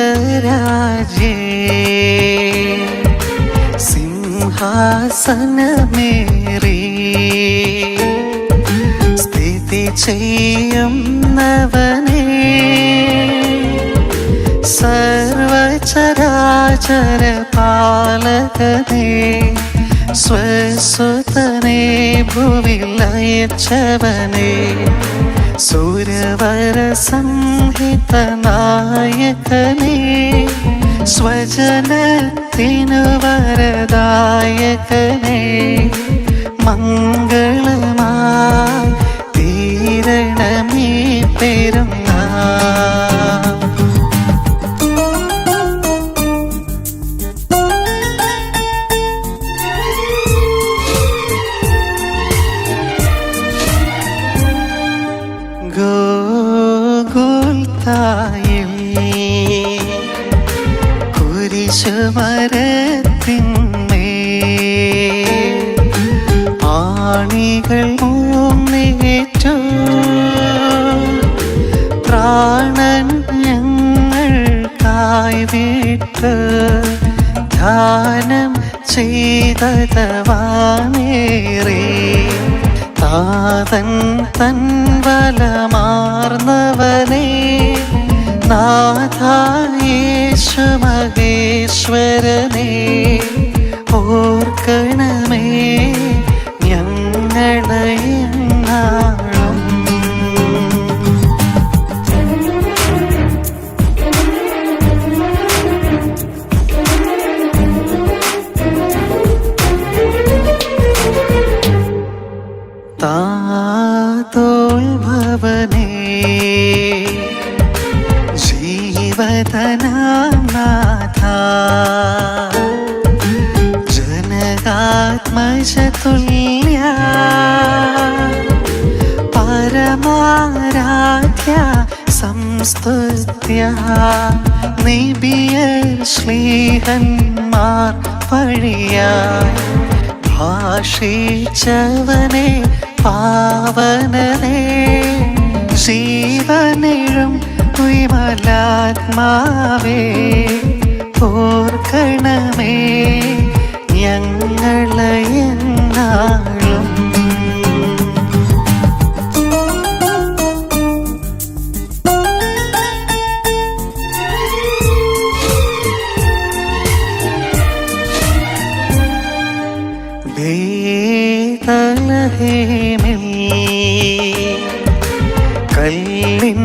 സ്വർഗരാജേ സിംഹാസനമേറി സ്ഥിതി ചെയ്യുന്നവനേ സർവചരാചര പാലകനേ സ്വസുതനെ ഭുവിലയച്ചവനേ സൂര്യവര സംഹിത നായകനേ സ്വജനത്തിനു വരദായകനേ മംഗളമായി തീരണമേ പെരുന്നാൾ വിട്ട് ധ്യാനം ചെയ്തതവാനേറെ. താതൻ തൻ വലമാർന്നവനേ നാഥായേശു മഹേശ്വരനേ ഓർക്കണമേ ഞങ്ങളെ നാളും താതോൾ ഭവനേ ജീവതനാഥ ജനകാത്മജതുല്യ പരമാരാധ്യ സംസ്തുത്യ നിബിയ ശ്ലീഹന്മാർ വഴിയായി ഭാഷിച്ചവനെ പാവനനെ ജീവനിഴും വിമലാത്മാവേ. ഓർക്കണമേ ഞങ്ങളെ എന്നാളും ബേതലഹേമിൽ കല്ലിൻ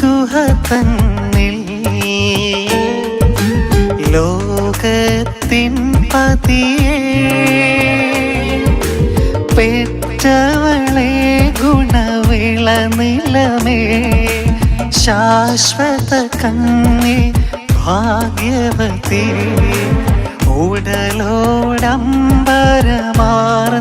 ഗുഹ തന്നിൽ ലോകത്തിൻ പതിയെ പെറ്റവളെ ഗുണവിള നിലമേ ശാശ്വത കന്നി ഭാഗ്യവതി ഉടലോടംബരമാർന്നവളെ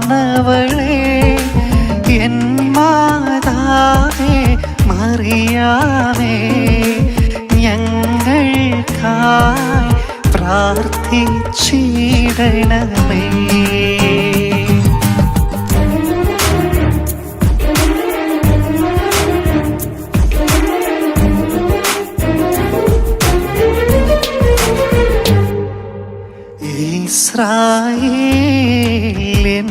പ്രാർത്ഥിച്ചിടണമേ ഇസ്രായേലിൻ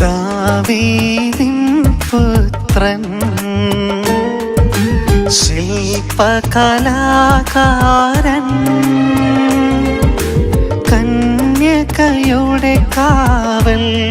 ദാവീദിൻ പുത്രൻ ശില്പകലാകാരൻ കന്യകയുടെ കാവൽ.